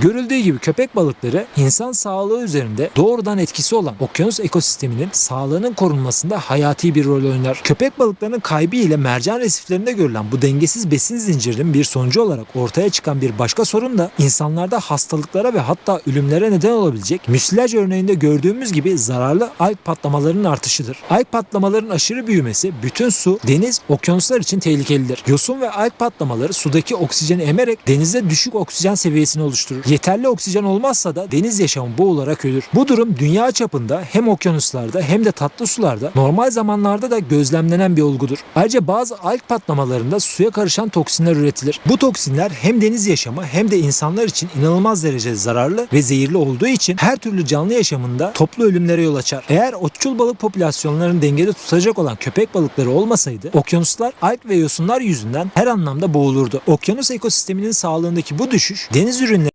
Görüldüğü gibi köpek balıkları insan sağlığı üzerinde doğrudan etkisi olan okyanus ekosisteminin sağlığının korunmasında hayati bir rol oynar. Köpek balıklarının kaybı ile mercan resiflerinde görülen bu dengesiz besin zincirinin bir sonucu olarak ortaya çıkan bir başka sorun da insanlarda hastalıklara ve hatta ölümlere neden olabilecek müsilaj örneğinde gördüğümüz gibi zararlı alg patlamalarının artışıdır. Alg patlamaların aşırı büyümesi bütün su, deniz, okyanuslar için tehlikelidir. Yosun ve alg patlamaları sudaki oksijeni emerek denizde düşük oksijen seviyesini oluşturur. Yeterli oksijen olmazsa da deniz yaşamı boğularak ölür. Bu durum dünya çapında hem okyanuslarda hem de tatlı sularda normal zamanlarda da gözlemlenen bir olgudur. Ayrıca bazı alg patlamalarında suya karışan toksinler üretilir. Bu toksinler hem deniz yaşamı hem de insanlar için inanılmaz derecede zararlı ve zehirli olduğu için her türlü canlı yaşamında toplu ölümlere yol açar. Eğer otçul balık popülasyonlarını dengede tutacak olan köpek balıkları olmasaydı okyanuslar alg ve yosunlar yüzünden her anlamda boğulurdu. Okyanus ekosisteminin sağlığındaki bu düşüş deniz ürünleri